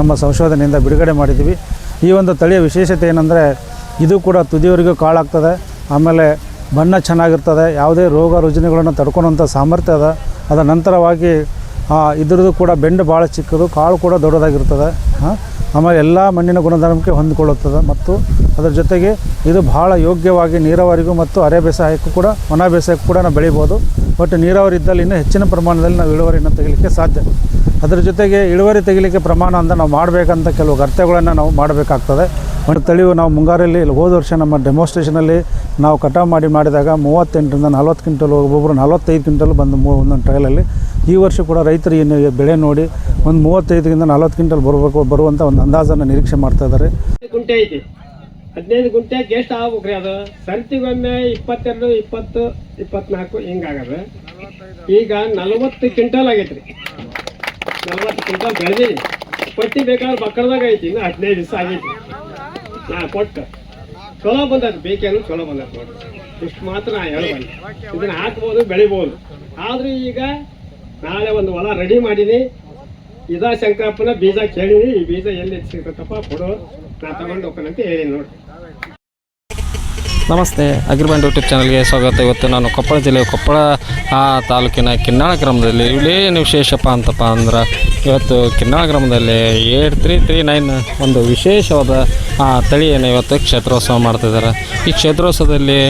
ನಮ್ಮ ಸಂಶೋಧನೆಯಿಂದ ಬಿಡುಗಡೆ ಮಾಡಿದ್ದೀವಿ. ಈ ಒಂದು ತಳಿಯ ವಿಶೇಷತೆ ಏನಂದರೆ, ಇದು ಕೂಡ ತುದಿಯವರಿಗೂ ಕಾಳಾಗ್ತದೆ. ಆಮೇಲೆ ಬಣ್ಣ ಚೆನ್ನಾಗಿರ್ತದೆ. ಯಾವುದೇ ರೋಗ ರುಜಿನಗಳನ್ನು ತಡ್ಕೊಳೋಂಥ ಸಾಮರ್ಥ್ಯ ಅದ. ಅದರ ನಂತರವಾಗಿ ಇದ್ರದ್ದು ಕೂಡ ಬೆಂಡು ಭಾಳ ಚಿಕ್ಕದು, ಕಾಳು ಕೂಡ ದೊಡ್ಡದಾಗಿರ್ತದೆ. ಹಾಂ, ಆಮೇಲೆ ಎಲ್ಲ ಮಣ್ಣಿನ ಗುಣಧರ್ಮಕ್ಕೆ ಹೊಂದಿಕೊಳ್ಳುತ್ತದೆ. ಮತ್ತು ಅದರ ಜೊತೆಗೆ ಇದು ಬಹಳ ಯೋಗ್ಯವಾಗಿ ನೀರಾವರಿಗೂ ಮತ್ತು ಅರೆ ಬೇಸಾಯಕ್ಕೂ ಕೂಡ, ಒಣ ಬೇಸಾಯಕ್ಕೂ ಕೂಡ ನಾವು ಬೆಳಿಬೋದು. ಬಟ್ ನೀರಾವರಿ ಇದ್ದಲ್ಲಿ ಇನ್ನೂ ಹೆಚ್ಚಿನ ಪ್ರಮಾಣದಲ್ಲಿ ನಾವು ಇಳುವರಿಯನ್ನು ತೆಗಿಲಿಕ್ಕೆ ಸಾಧ್ಯ. ಅದರ ಜೊತೆಗೆ ಇಳುವರಿ ತೆಗಿಲಿಕ್ಕೆ ಪ್ರಮಾಣ ಅಂತ ನಾವು ಮಾಡಬೇಕಂತ ಕೆಲವು ಗರ್ತೆಗಳನ್ನು ನಾವು ಮಾಡಬೇಕಾಗ್ತದೆ. ಒಂದು ತಳಿವು ನಾವು ಮುಂಗಾರಲ್ಲಿ ಹೋದ ವರ್ಷ ನಮ್ಮ ಡೆಮೋಸ್ಟ್ರೇಷನಲ್ಲಿ ನಾವು ಕಟಾವು ಮಾಡಿ ಮಾಡಿದಾಗ ಮೂವತ್ತೆಂಟರಿಂದ ನಲ್ವತ್ತು ಕ್ವಿಂಟಲ್ ಒಬ್ಬೊಬ್ಬರು ನಲ್ವತ್ತೈದು ಕ್ವಿಂಟಲ್ ಬಂದು ಮೂ, ಒಂದೊಂದು ಟ್ರಯಲಲ್ಲಿ ಈ ವರ್ಷ ಕೂಡ ರೈತರು ಏನು ಬೆಳೆ ನೋಡಿ ಒಂದು ಮೂವತ್ತೈದರಿಂದ ನಲ್ವತ್ತು ಕ್ವಿಂಟಲ್ ಬರಬೇಕು ಬರುವಂಥ ಒಂದು ಅಂದಾಜನ್ನು ನಿರೀಕ್ಷೆ ಮಾಡ್ತಾ ಇದ್ದಾರೆ. ಗುಂಟೆ ಐತಿ. ಹದಿನೈದು ಗುಂಟೆ ಎಷ್ಟು ಆಗ್ಬೇಕ್ರಿ ಅದು. ಸಂತಿಗೊಮ್ಮೆ ಇಪ್ಪತ್ತೆರಡು, ಇಪ್ಪತ್ತು, ಇಪ್ಪತ್ನಾಲ್ಕು ಹಿಂಗಾಗದ. ಈಗ ನಲವತ್ತು ಕ್ವಿಂಟಲ್ ಆಗೈತ್ರಿ. ನಲವತ್ತು ಕ್ವಿಂಟಲ್ ಬೆಳೆದೀನಿ ಪಟ್ಟಿ ಬೇಕಾದ್ರೆ ಬಕ್ಕಳದಾಗ ಐತಿ, ಇನ್ನು ಹದಿನೈದು ದಿವಸ ಆಗೈತಿ. ನಾ ಕೊಟ್ಟು. ಚಲೋ ಬಂದದ್ದು ಬೇಕೇನು ಚಲೋ ಬಂದೈತಿ ನೋಡಿ. ಇಷ್ಟು ಮಾತ್ರ ನಾ ಹೇಳ್ಬಂದೆ ಇದನ್ನು ಹಾಕ್ಬೋದು, ಬೆಳಿಬೋದು. ಆದ್ರೆ ಈಗ ನಾಳೆ ಒಂದು ಹೊಲ ರೆಡಿ ಮಾಡೀನಿ. ಇದಾ ಶಂಕರಪ್ಪನ ಬೀಜ ಕೇಳೀನಿ. ಈ ಬೀಜ ಎಲ್ಲಿ ಸಿಗತ್ತಪ್ಪ ಕೊಡು. ನಾ ತಗೊಂಡು ಹೋಗ್ತಾನಂತ ಹೇಳಿ ನೋಡಿ. ನಮಸ್ತೆ ಅಗ್ರಿಬ್ಯಾಂಡ್ ಯೂಟ್ಯೂಬ್ ಚಾನಲ್ಗೆ ಸ್ವಾಗತ. ಇವತ್ತು ನಾನು ಕೊಪ್ಪಳ ಜಿಲ್ಲೆ ಕೊಪ್ಪಳ ತಾಲೂಕಿನ ಕಿನ್ನಾಳ ಗ್ರಾಮದಲ್ಲಿ ಇಲ್ಲೇನು ವಿಶೇಷಪ್ಪ ಅಂತಪ್ಪ ಅಂದ್ರೆ ಇವತ್ತು ಕಿನ್ನಾಳ ಗ್ರಾಮದಲ್ಲಿ ಏಟ್ ತ್ರೀ ತ್ರೀ ನೈನ್ ಒಂದು ವಿಶೇಷವಾದ ತಳಿಯನ್ನು ಇವತ್ತು ಕ್ಷೇತ್ರೋತ್ಸವ ಮಾಡ್ತಿದ್ದಾರೆ. ಈ ಕ್ಷೇತ್ರೋತ್ಸವದಲ್ಲಿ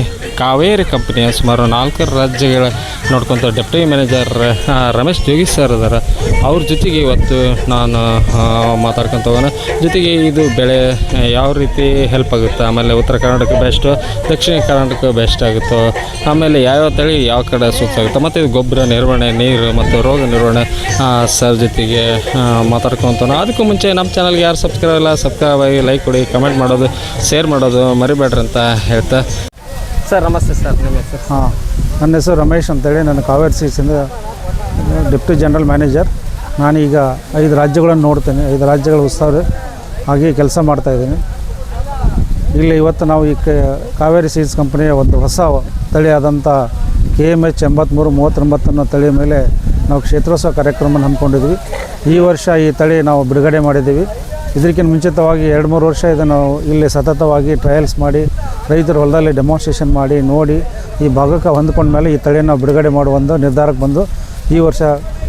ಕಾವೇರಿ ಕಂಪ್ನಿಯ ಸುಮಾರು ನಾಲ್ಕು ರಾಜ್ಯಗಳ ನೋಡ್ಕೊಂತ deputy manager Ramesh Jogi sir ಇದ್ದಾರೆ. ಅವ್ರ ಜೊತೆಗೆ ಇವತ್ತು ನಾನು ಮಾತಾಡ್ಕೊಂತ ಜೊತೆಗೆ ಇದು ಬೆಳೆ ಯಾವ ರೀತಿ ಹೆಲ್ಪ್ ಆಗುತ್ತೆ? ಆಮೇಲೆ ಉತ್ತರ ಕರ್ನಾಟಕ ಬೆಸ್ಟು ದಕ್ಷಿಣ ಕರ್ನಾಟಕ ಬೆಸ್ಟ್ ಆಗುತ್ತೋ? ಆಮೇಲೆ ಯಾವ್ಯಾವ ತಳಿ ಯಾವ ಕಡೆ ಸೂಕ್ತ ಆಗುತ್ತೆ? ಮತ್ತು ಇದು ಗೊಬ್ಬರ ನಿರ್ವಹಣೆ, ನೀರು ಮತ್ತು ರೋಗ ನಿರ್ವಹಣೆ ಸರ್ ಜೊತೆಗೆ ಆ, ಮಾತಾಡ್ಕೊಂತ ಅದಕ್ಕೂ ಮುಂಚೆ ನಮ್ಮ ಚಾನಲ್ಗೆ ಯಾರು ಸಬ್ಸ್ಕ್ರೈಬ್ ಇಲ್ಲ ಸಬ್ಸ್ಕ್ರೈಬ್ ಆಗಿ ಲೈಕ್ ಕೊಡಿ ಕಮೆಂಟ್ ಮಾಡೋದು ಶೇರ್ ಮಾಡೋದು ಮರಿಬೇಡ್ರಿ ಅಂತ ಹೇಳ್ತಾ. ಸರ್ ನಮಸ್ತೆ ಸರ್. ನಿಮ್ಮ ಹೆಸರು ಹಾಂ ನನ್ನ ಹೆಸರು ರಮೇಶ್ ಅಂತೇಳಿ. ನಾನು ಕಾವೇರಿ ಸೀಟ್ಸಿಂದ ಡೆಪ್ಟಿ ಜನರಲ್ ಮ್ಯಾನೇಜರ್ ನಾನೀಗ ಐದು ರಾಜ್ಯಗಳನ್ನು ನೋಡ್ತೇನೆ. ಐದು ರಾಜ್ಯಗಳ ಉತ್ಸವ ಹಾಗೆ ಕೆಲಸ ಮಾಡ್ತಾಯಿದ್ದೀನಿ ಇಲ್ಲಿ ಇವತ್ತು ನಾವು ಈ ಕಾವೇರಿ ಸೀಡ್ಸ್ ಕಂಪನಿಯ ಒಂದು ಹೊಸ ತಳಿಯಾದಂಥ ಕೆ ಎಂ ಎಚ್ ಎಂಬತ್ತ್ಮೂರು ಮೂವತ್ತೊಂಬತ್ತನ್ನು ತಳಿಯ ಮೇಲೆ ನಾವು ಕ್ಷೇತ್ರೋತ್ಸವ ಕಾರ್ಯಕ್ರಮವನ್ನು ಹಮ್ಮಿಕೊಂಡಿದ್ವಿ. ಈ ವರ್ಷ ಈ ತಳಿ ನಾವು ಬಿಡುಗಡೆ ಮಾಡಿದ್ದೀವಿ. ಇದಕ್ಕಿಂತ ಮುಂಚಿತವಾಗಿ ಎರಡು ಮೂರು ವರ್ಷ ಇದನ್ನು ಇಲ್ಲಿ ಸತತವಾಗಿ ಟ್ರಯಲ್ಸ್ ಮಾಡಿ, ರೈತರ ಹೊಲದಲ್ಲಿ ಡೆಮಾನ್ಸ್ಟ್ರೇಷನ್ ಮಾಡಿ, ನೋಡಿ, ಈ ಭಾಗಕ್ಕೆ ಹೊಂದ್ಕೊಂಡ ಮೇಲೆ ಈ ತಳಿಯನ್ನು ಬಿಡುಗಡೆ ಮಾಡುವ ಒಂದು ನಿರ್ಧಾರಕ್ಕೆ ಬಂದು ಈ ವರ್ಷ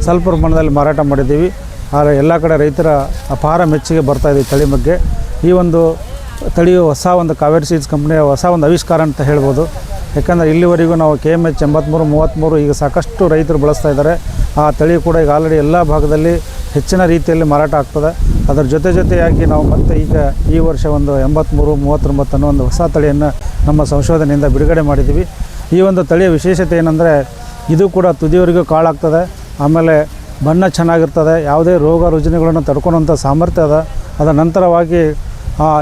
ಸ್ವಲ್ಪ ಪ್ರಮಾಣದಲ್ಲಿ ಮಾರಾಟ ಮಾಡಿದ್ದೀವಿ. ಆದರೆ ಎಲ್ಲ ಕಡೆ ರೈತರ ಅಪಾರ ಮೆಚ್ಚುಗೆ ಬರ್ತಾ ಇದೆ ಈ ತಳಿ ಬಗ್ಗೆ. ಈ ಒಂದು ತಳಿಯು ಹೊಸ ಒಂದು ಕಾವೇರಿ ಸೀಡ್ಸ್ ಕಂಪ್ನಿಯ ಹೊಸ ಒಂದು ಆವಿಷ್ಕಾರ ಅಂತ ಹೇಳ್ಬೋದು. ಯಾಕಂದರೆ ಇಲ್ಲಿವರೆಗೂ ನಾವು ಕೆ ಎಂ ಎಚ್ ಎಂಬತ್ತ್ಮೂರು ಮೂವತ್ತ್ಮೂರು ಈಗ ಸಾಕಷ್ಟು ರೈತರು ಬಳಸ್ತಾ ಇದ್ದಾರೆ. ಆ ತಳಿ ಕೂಡ ಈಗ ಆಲ್ರೆಡಿ ಎಲ್ಲ ಭಾಗದಲ್ಲಿ ಹೆಚ್ಚಿನ ರೀತಿಯಲ್ಲಿ ಮಾರಾಟ ಆಗ್ತದೆ. ಅದರ ಜೊತೆ ಜೊತೆಯಾಗಿ ನಾವು ಮತ್ತೆ ಈಗ ಈ ವರ್ಷ ಒಂದು ಎಂಬತ್ತ್ಮೂರು ಮೂವತ್ತೊಂಬತ್ತು ಅನ್ನೋ ಒಂದು ಹೊಸ ತಳಿಯನ್ನು ನಮ್ಮ ಸಂಶೋಧನೆಯಿಂದ ಬಿಡುಗಡೆ ಮಾಡಿದ್ದೀವಿ. ಈ ಒಂದು ತಳಿಯ ವಿಶೇಷತೆ ಏನಂದರೆ ಇದು ಕೂಡ ತುದಿಯವರಿಗೂ ಕಾಳಾಗ್ತದೆ. ಆಮೇಲೆ ಬಣ್ಣ ಚೆನ್ನಾಗಿರ್ತದೆ. ಯಾವುದೇ ರೋಗ ರುಜಿನಗಳನ್ನು ತಡ್ಕೊಳೋಂಥ ಸಾಮರ್ಥ್ಯ ಅದ. ಅದರ ನಂತರವಾಗಿ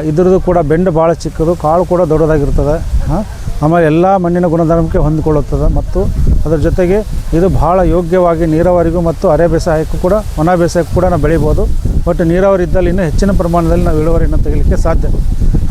ಇದ್ರದ್ದು ಕೂಡ ಬೆಂಡು ಭಾಳ ಚಿಕ್ಕದು, ಕಾಳು ಕೂಡ ದೊಡ್ಡದಾಗಿರ್ತದೆ. ಹಾಂ? ಆಮೇಲೆ ಎಲ್ಲ ಮಣ್ಣಿನ ಗುಣಧರ್ಮಕ್ಕೆ ಹೊಂದಿಕೊಳ್ಳುತ್ತದೆ. ಮತ್ತು ಅದರ ಜೊತೆಗೆ ಇದು ಬಹಳ ಯೋಗ್ಯವಾಗಿ ನೀರಾವರಿಗೂ ಮತ್ತು ಅರೆ ಬೇಸಾಯಕ್ಕೂ ಕೂಡ, ಒಣ ಬೇಸಾಯಕ್ಕೂ ಕೂಡ ನಾವು ಬೆಳಿಬೋದು. ಬಟ್ ನೀರಾವರಿ ಇದ್ದಲ್ಲಿ ಇನ್ನೂ ಹೆಚ್ಚಿನ ಪ್ರಮಾಣದಲ್ಲಿ ನಾವು ಇಳುವರಿಯನ್ನು ತೆಗಿಲಿಕ್ಕೆ ಸಾಧ್ಯ.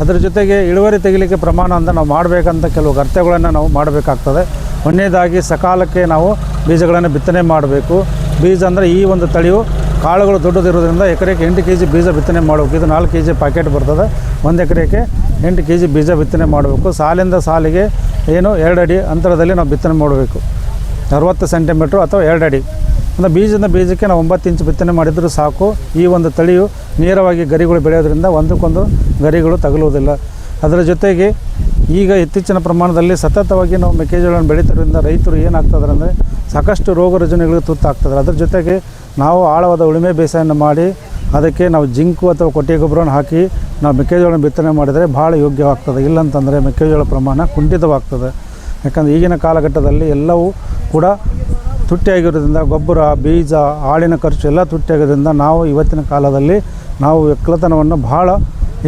ಅದರ ಜೊತೆಗೆ ಇಳುವರಿ ತೆಗಿಲಿಕ್ಕೆ ಪ್ರಮಾಣ ಅಂತ ನಾವು ಮಾಡಬೇಕಂತ ಕೆಲವು ಗರ್ತೆಗಳನ್ನು ನಾವು ಮಾಡಬೇಕಾಗ್ತದೆ. ಒಂದನೇದಾಗಿ ಸಕಾಲಕ್ಕೆ ನಾವು ಬೀಜಗಳನ್ನು ಬಿತ್ತನೆ ಮಾಡಬೇಕು. ಬೀಜ ಅಂದರೆ ಈ ಒಂದು ತಳಿಯು ಕಾಳುಗಳು ದೊಡ್ಡದಿರೋದ್ರಿಂದ ಎಕರೆಗೆ ಎಂಟು ಕೆ ಜಿ ಬೀಜ ಬಿತ್ತನೆ ಮಾಡಬೇಕು. ಇದು ನಾಲ್ಕು ಕೆ ಜಿ ಪ್ಯಾಕೆಟ್ ಬರ್ತದೆ. ಒಂದು ಎಕರೆಗೆ ಎಂಟು ಕೆ ಜಿ ಬೀಜ ಬಿತ್ತನೆ ಮಾಡಬೇಕು. ಸಾಲಿಂದ ಸಾಲಿಗೆ ಏನು ಎರಡು ಅಡಿ ಅಂತರದಲ್ಲಿ ನಾವು ಬಿತ್ತನೆ ಮಾಡಬೇಕು. ಅರವತ್ತು ಸೆಂಟಿಮೀಟ್ರ್ ಅಥವಾ ಎರಡು ಅಡಿ. ಅಂದರೆ ಬೀಜದಿಂದ ಬೀಜಕ್ಕೆ ನಾವು ಒಂಬತ್ತು ಇಂಚು ಬಿತ್ತನೆ ಮಾಡಿದರೂ ಸಾಕು. ಈ ಒಂದು ತಳಿಯು ನೇರವಾಗಿ ಗರಿಗಳು ಬೆಳೆಯೋದ್ರಿಂದ ಒಂದಕ್ಕೊಂದು ಗರಿಗಳು ತಗಲುವುದಿಲ್ಲ. ಅದರ ಜೊತೆಗೆ ಈಗ ಇತ್ತೀಚಿನ ಪ್ರಮಾಣದಲ್ಲಿ ಸತತವಾಗಿ ನಾವು ಮೆಕ್ಕೆಜೋಳವನ್ನು ಬೆಳೀತಿರೋದ್ರಿಂದ ರೈತರು ಏನಾಗ್ತದ್ರೆ ಅಂದರೆ ಸಾಕಷ್ಟು ರೋಗ ರುಜಿನಗಳಿಗೆ ತುತ್ತಾಗ್ತದೆ ಅದ್ರ ಜೊತೆಗೆ ನಾವು ಆಳವಾದ ಉಳುಮೆ ಬೇಸಾಯವನ್ನು ಮಾಡಿ ಅದಕ್ಕೆ ನಾವು ಜಿಂಕು ಅಥವಾ ಕೊಟ್ಟಿಗೆ ಗೊಬ್ಬರವನ್ನು ಹಾಕಿ ನಾವು ಮೆಕ್ಕೆಜೋಳ ಬಿತ್ತನೆ ಮಾಡಿದರೆ ಭಾಳ ಯೋಗ್ಯವಾಗ್ತದೆ. ಇಲ್ಲಂತಂದರೆ ಮೆಕ್ಕೆಜೋಳ ಪ್ರಮಾಣ ಕುಂಠಿತವಾಗ್ತದೆ. ಯಾಕಂದರೆ ಈಗಿನ ಕಾಲಘಟ್ಟದಲ್ಲಿ ಎಲ್ಲವೂ ಕೂಡ ತುಟ್ಟಿಯಾಗಿರೋದ್ರಿಂದ ಗೊಬ್ಬರ, ಬೀಜ ಆಳಿನ ಖರ್ಚು ಎಲ್ಲ ತುಟ್ಟಿಯಾಗೋದ್ರಿಂದ ನಾವು ಇವತ್ತಿನ ಕಾಲದಲ್ಲಿ ನಾವು ಒಕ್ಕಲತನವನ್ನು ಭಾಳ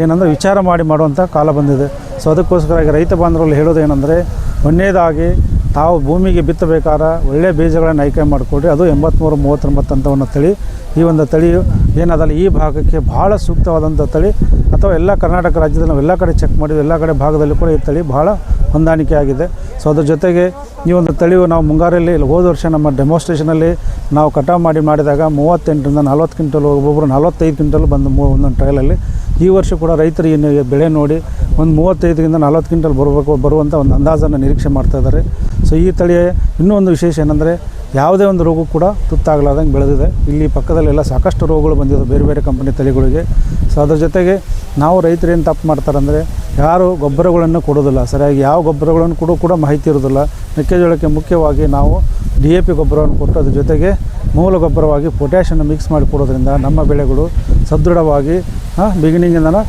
ಏನಂದರೆ ವಿಚಾರ ಮಾಡಿ ಮಾಡುವಂಥ ಕಾಲ ಬಂದಿದೆ. ಸೊ ಅದಕ್ಕೋಸ್ಕರ ರೈತ ಬಾಂಧವರಲ್ಲಿ ಹೇಳೋದೇನೆಂದರೆ, ಒಂದನೇದಾಗಿ ತಾವು ಭೂಮಿಗೆ ಬಿತ್ತಬೇಕಾದ ಒಳ್ಳೆಯ ಬೀಜಗಳನ್ನು ಆಯ್ಕೆ ಮಾಡಿಕೊಡ್ರಿ. ಅದು ಎಂಬತ್ತ್ಮೂರು ಮೂವತ್ತೊಂಬತ್ತು ಅಂತ ಒಂದು ತಳಿ. ಈ ಒಂದು ತಳಿಯು ಏನದಲ್ಲ ಈ ಭಾಗಕ್ಕೆ ಭಾಳ ಸೂಕ್ತವಾದಂಥ ತಳಿ ಅಥವಾ ಎಲ್ಲ ಕರ್ನಾಟಕ ರಾಜ್ಯದಲ್ಲಿ ನಾವು ಎಲ್ಲ ಕಡೆ ಚೆಕ್ ಮಾಡಿದ್ವಿ. ಎಲ್ಲ ಕಡೆ ಭಾಗದಲ್ಲಿ ಕೂಡ ಈ ತಳಿ ಭಾಳ ಹೊಂದಾಣಿಕೆ ಆಗಿದೆ ಸೊ ಅದ್ರ ಜೊತೆಗೆ ಈ ಒಂದು ತಳಿಯು ನಾವು ಮುಂಗಾರಲ್ಲಿ ಇಲ್ಲಿ ಹೋದ ವರ್ಷ ನಮ್ಮ ಡೆಮೋಸ್ಟ್ರೇಷನಲ್ಲಿ ನಾವು ಕಟಾವು ಮಾಡಿ ಮಾಡಿದಾಗ ಮೂವತ್ತೆಂಟರಿಂದ ನಲ್ವತ್ತು ಕ್ವಿಂಟಲ್ ಒಬ್ಬೊಬ್ಬರು ನಲ್ವತ್ತೈದು ಕ್ವಿಂಟಲ್ ಬಂದು ಮೂ ಒಂದೊಂದು ಟ್ರಯಲಲ್ಲಿ ಈ ವರ್ಷ ಕೂಡ ರೈತರು ಇನ್ನು ಬೆಳೆ ನೋಡಿ ಒಂದು ಮೂವತ್ತೈದರಿಂದ ನಲ್ವತ್ತು ಕ್ವಿಂಟಲ್ ಬರಬೇಕು ಬರುವಂಥ ಒಂದು ಅಂದಾಜನ್ನು ನಿರೀಕ್ಷೆ ಮಾಡ್ತಾ ಇದ್ದಾರೆ. ಸೊ ಈ ತಳಿಯ ಇನ್ನೂ ಒಂದು ವಿಶೇಷ ಏನಂದರೆ ಯಾವುದೇ ಒಂದು ರೋಗ ಕೂಡ ತುತ್ತಾಗಲಾರ್ದಂಗೆ ಬೆಳೆದಿದೆ. ಇಲ್ಲಿ ಪಕ್ಕದಲ್ಲೆಲ್ಲ ಸಾಕಷ್ಟು ರೋಗಗಳು ಬಂದಿದೆ, ಬೇರೆ ಬೇರೆ ಕಂಪನಿ ತಳಿಗಳಿಗೆ. ಸೊ ಅದರ ಜೊತೆಗೆ ನಾವು ರೈತರು ಏನು ತಪ್ಪು ಮಾಡ್ತಾರಂದರೆ ಯಾರು ಗೊಬ್ಬರಗಳನ್ನು ಕೊಡೋದಿಲ್ಲ, ಸರಿಯಾಗಿ ಯಾವ ಗೊಬ್ಬರಗಳನ್ನು ಕೊಡೋ ಕೂಡ ಮಾಹಿತಿ ಇರೋದಿಲ್ಲ. ಮೆಕ್ಕೆಜೋಳಕ್ಕೆ ಮುಖ್ಯವಾಗಿ ನಾವು ಡಿ ಎ ಪಿ ಗೊಬ್ಬರವನ್ನು ಕೊಟ್ಟು ಅದ್ರ ಜೊತೆಗೆ ಮೂಲ ಗೊಬ್ಬರವಾಗಿ ಪೊಟ್ಯಾಷನ್ನು ಮಿಕ್ಸ್ ಮಾಡಿ ಕೊಡೋದ್ರಿಂದ ನಮ್ಮ ಬೆಳೆಗಳು ಸದೃಢವಾಗಿ ಬಿಗಿನಿಂಗಿಂದನ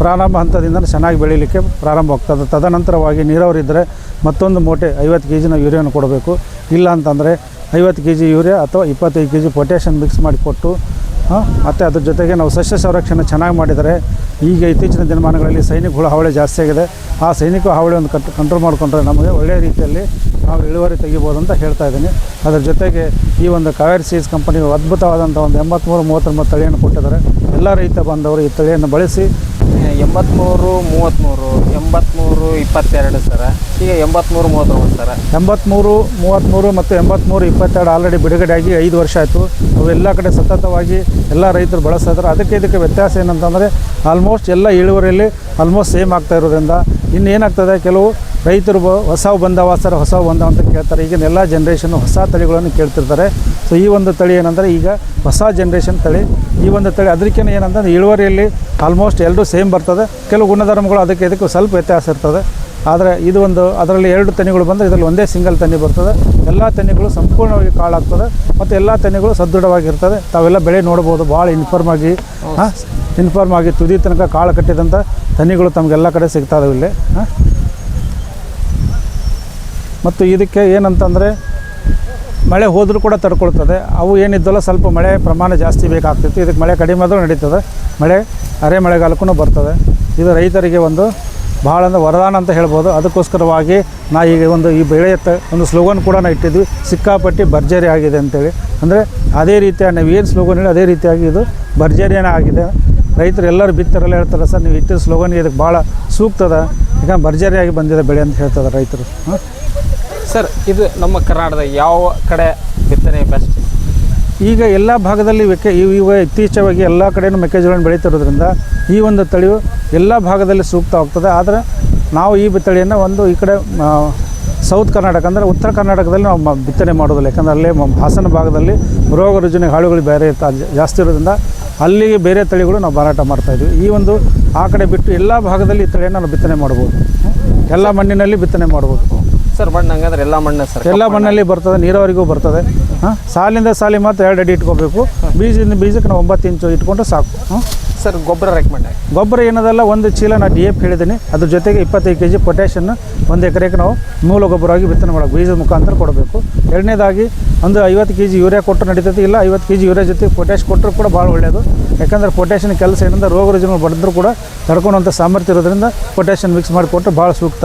ಪ್ರಾರಂಭ ಹಂತದಿಂದ ಚೆನ್ನಾಗಿ ಬೆಳೀಲಿಕ್ಕೆ ಪ್ರಾರಂಭ ಆಗ್ತದೆ. ತದನಂತರವಾಗಿ ನೀರಾವರಿ ಇದ್ದರೆ ಮತ್ತೊಂದು ಮೂಟೆ ಐವತ್ತು ಕೆ ಜಿನ ಯೂರಿಯಾನ ಕೊಡಬೇಕು. ಇಲ್ಲ ಅಂತಂದರೆ ಐವತ್ತು ಕೆ ಜಿ ಯೂರಿಯಾ ಅಥವಾ ಇಪ್ಪತ್ತೈದು ಕೆ ಜಿ ಪೊಟ್ಯಾಷನ್ ಮಿಕ್ಸ್ ಮಾಡಿ ಕೊಟ್ಟು, ಹಾಂ, ಮತ್ತು ಅದ್ರ ಜೊತೆಗೆ ನಾವು ಸಸ್ಯ ಸಂರಕ್ಷಣೆ ಚೆನ್ನಾಗಿ ಮಾಡಿದರೆ ಈಗ ಇತ್ತೀಚಿನ ದಿನಮಾನಗಳಲ್ಲಿ ಸೈನಿಕ ಹುಳ ಹಾವಳಿ ಜಾಸ್ತಿ ಆಗಿದೆ. ಆ ಸೈನಿಕ ಹಾವಳಿ ಒಂದು ಕಟ್ ಕಂಟ್ರೋಲ್ ಮಾಡಿಕೊಂಡ್ರೆ ನಮಗೆ ಒಳ್ಳೆಯ ರೀತಿಯಲ್ಲಿ ನಾವು ಇಳುವರಿ ತೆಗಿಬೋದು ಅಂತ ಹೇಳ್ತಾ ಇದ್ದೀನಿ. ಅದ್ರ ಜೊತೆಗೆ ಈ ಒಂದು ಕಾವೇರಿ ಸೀಸ್ ಕಂಪನಿ ಅದ್ಭುತವಾದಂಥ ಒಂದು ಎಂಬತ್ತ್ಮೂರು ಮೂವತ್ತೊಂಬತ್ತು ತಳಿಯನ್ನು ಕೊಟ್ಟಿದ್ದಾರೆ. ಎಲ್ಲ ರೈತ ಬಂದವರು ಈ ತಳಿಯನ್ನು ಬಳಸಿ ಎಂಬತ್ತ್ಮೂರು ಮೂವತ್ತ್ಮೂರು ಎಂಬತ್ತ್ಮೂರು ಇಪ್ಪತ್ತೆರಡು ಸರ. ಈಗ ಎಂಬತ್ತ್ಮೂರು ಮೂವತ್ತೊಂಬತ್ತು ಸರ. ಎಂಬತ್ತ್ಮೂರು ಮೂವತ್ತ್ಮೂರು ಮತ್ತು ಎಂಬತ್ತ್ಮೂರು ಇಪ್ಪತ್ತೆರಡು ಆಲ್ರೆಡಿ ಬಿಡುಗಡೆ ಆಗಿ ಐದು ವರ್ಷ ಆಯಿತು. ಅವು ಎಲ್ಲ ಕಡೆ ಸತತವಾಗಿ ಎಲ್ಲ ರೈತರು ಬಳಸ್ತಾ ಇದ್ದಾರೆ. ಅದಕ್ಕೆ ಇದಕ್ಕೆ ವ್ಯತ್ಯಾಸ ಏನಂತಂದರೆ ಆಲ್ಮೋಸ್ಟ್ ಎಲ್ಲ ಇಳುವರಿಯಲ್ಲಿ ಆಲ್ಮೋಸ್ಟ್ ಸೇಮ್ ಆಗ್ತಾ ಇರೋದ್ರಿಂದ ಇನ್ನು ಏನಾಗ್ತದೆ ಕೆಲವು ರೈತರು ಹೊಸ ಬಂದವ, ಸರ್ ಹೊಸ ಬಂದವ ಅಂತ ಕೇಳ್ತಾರೆ. ಈಗಿನ ಎಲ್ಲ ಜನ್ರೇಷನ್ ಹೊಸ ತಳಿಗಳನ್ನು ಕೇಳ್ತಿರ್ತಾರೆ. ಸೊ ಈ ಒಂದು ತಳಿ ಏನಂದರೆ ಈಗ ಹೊಸ ಜನ್ರೇಷನ್ ತಳಿ. ಈ ಒಂದು ತಳಿ ಅದಕ್ಕೆ ಏನಂತಂದ್ರೆ ಇಳುವರಿಯಲ್ಲಿ ಆಲ್ಮೋಸ್ಟ್ ಎಲ್ಲರೂ ಸೇಮ್ ಬರ್ತದೆ. ಕೆಲವು ಗುಣಧರ್ಮಗಳು ಅದಕ್ಕೆ ಇದಕ್ಕೆ ಸ್ವಲ್ಪ ವ್ಯತ್ಯಾಸ ಇರ್ತದೆ. ಆದರೆ ಇದು ಒಂದು, ಅದರಲ್ಲಿ ಎರಡು ತನಿಗಳು ಬಂದರೆ ಇದರಲ್ಲಿ ಒಂದೇ ಸಿಂಗಲ್ ತನಿ ಬರ್ತದೆ. ಎಲ್ಲ ತನಿಗಳು ಸಂಪೂರ್ಣವಾಗಿ ಕಾಳಾಗ್ತದೆ. ಮತ್ತು ಎಲ್ಲ ತನಿಗಳು ಸದೃಢವಾಗಿರ್ತದೆ. ತಾವೆಲ್ಲ ಬೆಳೆ ನೋಡ್ಬೋದು. ಭಾಳ ಇನ್ಫಾರ್ಮ್ ಆಗಿ, ಹಾಂ ಇನ್ಫಾರ್ಮ್ ಆಗಿ ತುದಿ ತನಕ ಕಾಳು ಕಟ್ಟಿದಂಥ ತೆನೆಗಳು ತಮಗೆಲ್ಲ ಕಡೆ ಸಿಗ್ತಾ ಇದಾವೆ ಇಲ್ಲಿ ಮತ್ತು ಇದಕ್ಕೆ ಏನಂತಂದರೆ, ಮಳೆ ಹೋದರೂ ಕೂಡ ತಡ್ಕೊಳ್ತದೆ. ಅವು ಏನಿದ್ದಲ್ಲ ಸ್ವಲ್ಪ ಮಳೆ ಪ್ರಮಾಣ ಜಾಸ್ತಿ ಬೇಕಾಗ್ತಿತ್ತು. ಇದಕ್ಕೆ ಮಳೆ ಕಡಿಮೆ ಆದರೂ ನಡೀತದೆ. ಮಳೆ ಅರೆ ಮಳೆಗಾಲಕ್ಕೂ ಬರ್ತದೆ. ಇದು ರೈತರಿಗೆ ಒಂದು ಭಾಳ ಅಂದರೆ ವರದಾನ ಅಂತ ಹೇಳ್ಬೋದು. ಅದಕ್ಕೋಸ್ಕರವಾಗಿ ನಾ ಈಗ ಒಂದು ಈ ಬೆಳೆಯ ಒಂದು ಸ್ಲೋಗನ್ ಕೂಡ ನಾ ಇಟ್ಟಿದ್ವಿ. ಸಿಕ್ಕಾಪಟ್ಟಿ ಭರ್ಜರಿ ಆಗಿದೆ ಅಂತೇಳಿ. ಅಂದರೆ ಅದೇ ರೀತಿಯ ನಾವು ಏನು ಸ್ಲೋಗನ್ ಹೇಳಿ ಅದೇ ರೀತಿಯಾಗಿ ಇದು ಭರ್ಜರಿಯೇ ಆಗಿದೆ. ರೈತರು ಎಲ್ಲರೂ ಬಿತ್ತರೆಲ್ಲ ಹೇಳ್ತಾರೆ ಸರ್ ನೀವು ಇಟ್ಟಿದ್ದ ಸ್ಲೋಗನ್ ಇದಕ್ಕೆ ಭಾಳ ಸೂಕ್ತದ. ಈಗ ಭರ್ಜರಿಯಾಗಿ ಬಂದಿದೆ ಬೆಳೆ ಅಂತ ಹೇಳ್ತಾರೆ ರೈತರು. ಹಾಂ? ಸರ್ ಇದು ನಮ್ಮ ಕರ್ನಾಟಕದ ಯಾವ ಕಡೆ ಬಿತ್ತನೆ ಬೆಸ್ಟ್ ಈಗ ಎಲ್ಲ ಭಾಗದಲ್ಲಿ ಮೆಕ್ಕೆ ಇವ ಇತ್ತೀಚೆಗೆ ಎಲ್ಲ ಕಡೆಯೂ ಮೆಕ್ಕೆಜೋಳನ ಬೆಳೀತಿರೋದ್ರಿಂದ ಈ ಒಂದು ತಳಿಯು ಎಲ್ಲ ಭಾಗದಲ್ಲಿ ಸೂಕ್ತ ಹೋಗ್ತದೆ ಆದರೆ ನಾವು ಈ ತಳಿಯನ್ನು ಒಂದು ಈ ಕಡೆ ಸೌತ್ ಕರ್ನಾಟಕ ಅಂದರೆ ಉತ್ತರ ಕರ್ನಾಟಕದಲ್ಲಿ ನಾವು ಬಿತ್ತನೆ ಮಾಡೋದಿಲ್ಲ ಯಾಕಂದರೆ ಅಲ್ಲೇ ಮ- ಹಾಸನ ಭಾಗದಲ್ಲಿ ರೋಗ ರುಜಿನ ಹಾಳುಗಳು ಬೇರೆ ಇರ್ತ- ಜಾಸ್ತಿ ಇರೋದ್ರಿಂದ ಅಲ್ಲಿಗೆ ಬೇರೆ ತಳಿಗಳು ನಾವು ಮಾರಾಟ ಮಾಡ್ತಾಯಿದ್ವಿ ಈ ಒಂದು ಆ ಕಡೆ ಬಿಟ್ಟು ಎಲ್ಲ ಭಾಗದಲ್ಲಿ ಈ ತಳಿಯನ್ನು ನಾವು ಬಿತ್ತನೆ ಮಾಡ್ಬೋದು. ಎಲ್ಲ ಮಣ್ಣಿನಲ್ಲಿ ಬಿತ್ತನೆ ಮಾಡ್ಬೋದು. ಸರ್ ಮಣ್ಣು ಹಂಗಂದ್ರೆ ಎಲ್ಲ ಮಣ್ಣು ಸರ್ ಎಲ್ಲ ಮಣ್ಣಲ್ಲಿ ಬರ್ತದೆ ನೀರಾವರಿಗೂ ಬರ್ತದೆ. ಹಾಂ? ಸಾಲಿಂದ ಸಾಲಿ ಮಾತ್ರ ಎರಡು ಅಡಿ ಇಟ್ಕೋಬೇಕು. ಬೀಜದಿಂದ ಬೀಜಕ್ಕೆ ನಾವು ಒಂಬತ್ತು ಇಂಚು ಇಟ್ಕೊಂಡು ಸಾಕು. ಹಾಂ? ಸರ್ ಗೊಬ್ಬರ ರೆಕಮೆಂಡ್ ಗೊಬ್ಬರ ಏನದಲ್ಲ ಒಂದು ಚೀಲ ನಾನು ಡಿ ಎಫ್ ಹೇಳಿದ್ದೀನಿ ಅದ್ರ ಜೊತೆಗೆ ಇಪ್ಪತ್ತೈದು ಕೆ ಜಿ ಪೊಟ್ಯಾಷನ್ನು ಒಂದು ಎಕರೆಗೆ ನಾವು ಮೂಲ ಗೊಬ್ಬರವಾಗಿ ಬಿತ್ತನೆ ಮಾಡಬೇಕು. ಬೀಜದ ಮುಖಾಂತರ ಕೊಡಬೇಕು. ಎರಡನೇದಾಗಿ ಒಂದು ಐವತ್ತು ಕೆ ಜಿ ಯೂರಿಯಾ ಕೊಟ್ಟರು ನಡೀತೈತಿ. ಇಲ್ಲ ಐವತ್ತು ಕೆ ಜಿ ಯೂರಿಯಾ ಜೊತೆ ಪೊಟ್ಯಾಷ್ ಕೊಟ್ಟರು ಕೂಡ ಭಾಳ ಒಳ್ಳೆಯದು ಯಾಕಂದರೆ ಪೊಟ್ಯಾಷನ್ ಕೆಲಸ ಏನಂದ್ರೆ ರೋಗ ರುಜಿನ ಬಡಿದ್ರು ಕೂಡ ತಡ್ಕೊಳ್ಳುವಂಥ ಸಾಮರ್ಥ್ಯ ಇರೋದ್ರಿಂದ ಪೊಟ್ಯಾಷನ್ ಮಿಕ್ಸ್ ಮಾಡಿ ಕೊಟ್ಟರೆ ಭಾಳ ಸೂಕ್ತ.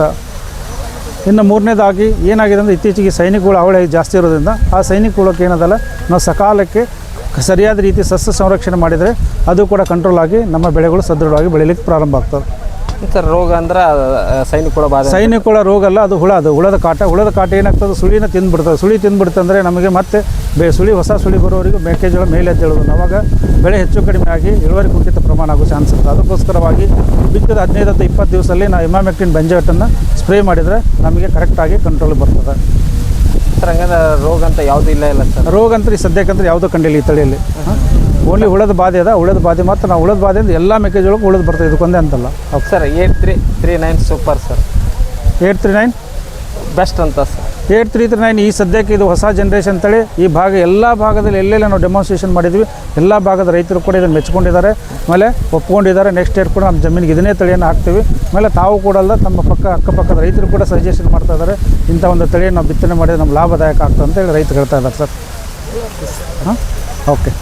ಇನ್ನು ಮೂರನೇದಾಗಿ ಏನಾಗಿದೆ ಅಂದರೆ ಇತ್ತೀಚೆಗೆ ಸೈನಿಕಗಳು ಅವಳೆ ಜಾಸ್ತಿ ಇರೋದ್ರಿಂದ ಆ ಸೈನಿಕಗಳಿಗೆ ಏನದಲ್ಲ ನಾವು ಸಕಾಲಕ್ಕೆ ಸರಿಯಾದ ರೀತಿ ಸಸ್ಯ ಸಂರಕ್ಷಣೆ ಮಾಡಿದರೆ ಅದು ಕೂಡ ಕಂಟ್ರೋಲ್ ಆಗಿ ನಮ್ಮ ಬೆಳೆಗಳು ಸದೃಢವಾಗಿ ಬೆಳೀಲಿಕ್ಕೆ ಪ್ರಾರಂಭ ಆಗ್ತದೆ ಸರ್ ರೋಗ ಅಂದ್ರೆ ಸೈನಿಕಗಳ ಬಾಧೆ ಸೈನಿಕಗಳ ರೋಗ ಅಲ್ಲ ಅದು ಹುಳ ಅದು ಹುಳದ ಕಾಟ. ಹುಳದ ಕಾಟ ಏನಾಗ್ತದೆ? ಸುಳಿನ ತಿಂದ್ಬಿಡ್ತದೆ. ಸುಳಿ ತಿಂದ್ಬಿಡ್ತಂದ್ರೆ ನಮಗೆ ಮತ್ತೆ ಬೆ ಸುಳಿ ಹೊಸ ಸುಳಿ ಬರೋವರೆಗೂ ಮೆಕ್ಕೆಜೋಳ ಮೇಲೆ ಎದ್ದೇಳೋದು ಅವಾಗ ಬೆಳೆ ಹೆಚ್ಚು ಕಡಿಮೆ ಆಗಿ ಇಳುವರಿ ಕುಂಠಿತ ಪ್ರಮಾಣ ಆಗೋ ಚಾನ್ಸ್ ಇರುತ್ತೆ ಅದಕ್ಕೋಸ್ಕರವಾಗಿ ಬಿತ್ತಿದ ಹದಿನೈದು ಇಪ್ಪತ್ತು ದಿವಸದಲ್ಲಿ ನಾವು ಇಮಾಮೆಕ್ಟಿನ್ ಬೆಂಜೆಟನ್ನು ಸ್ಪ್ರೇ ಮಾಡಿದರೆ ನಮಗೆ ಕರೆಕ್ಟಾಗಿ ಕಂಟ್ರೋಲ್ ಬರ್ತದೆ. ಸರ್ ಹಂಗಂದ್ರೆ ರೋಗ ಅಂತ ಯಾವುದೂ ಇಲ್ಲ ಇಲ್ಲ ಸರ್. ರೋಗ ಅಂತ ಈ ಸದ್ಯಕ್ಕಂದ್ರೆ ಯಾವುದೂ ಕಂಡಿಲ್ಲ ಈ ತಳಿಯಲ್ಲಿ. ಓನ್ಲಿ ಉಳದ ಬಾಧೆ ಅದ ಉಳದ ಬಾಧೆ ಮತ್ತು ನಾವು ಉಳದ ಬಾಧೆಯಿಂದ ಎಲ್ಲ ಮೆಕ್ಕೆಜೋಳಕ್ಕೆ ಉಳದು ಬರ್ತದೆ ಇದಕ್ಕೊಂದೇ ಅಂತಲ್ಲ. Sir eight three three nine super sir eight three nine best ಅಂತ sir eight three three nine ಈ ಸದ್ಯಕ್ಕೆ ಇದು ಹೊಸ ಜನ್ರೇಷನ್ ತಳಿ. ಈ ಭಾಗ ಎಲ್ಲ ಭಾಗದಲ್ಲಿ ಎಲ್ಲೆಲ್ಲ ನಾವು ಡೆಮಾನ್ಸ್ಟ್ರೇಷನ್ ಮಾಡಿದ್ವಿ. ಎಲ್ಲ ಭಾಗದ ರೈತರು ಕೂಡ ಇದನ್ನು ಮೆಚ್ಕೊಂಡಿದ್ದಾರೆ. ಆಮೇಲೆ ಒಪ್ಕೊಂಡಿದ್ದಾರೆ. ನೆಕ್ಸ್ಟ್ ಇಯರ್ ಕೂಡ ನಮ್ಮ ಜಮೀನಿಗೆ ಇದನ್ನೇ ತಳಿಯನ್ನು ಹಾಕ್ತೀವಿ. ಆಮೇಲೆ ತಾವು ಕೂಡ ಅಲ್ಲ ತಮ್ಮ ಪಕ್ಕ ಅಕ್ಕಪಕ್ಕದ ರೈತರು ಕೂಡ ಸಜೆಷನ್ ಮಾಡ್ತಾ ಇದ್ದಾರೆ. ಇಂಥ ಒಂದು ತಳಿಯನ್ನು ನಾವು ಬಿತ್ತನೆ ಮಾಡಿದ್ರೆ ನಮ್ಮ ಲಾಭದಾಯಕ ಆಗ್ತದೆ ಅಂತ ಹೇಳಿ ರೈತರು ಹೇಳ್ತಾ ಇದ್ದಾರೆ ಸರ್ ಹಾಂ? ಓಕೆ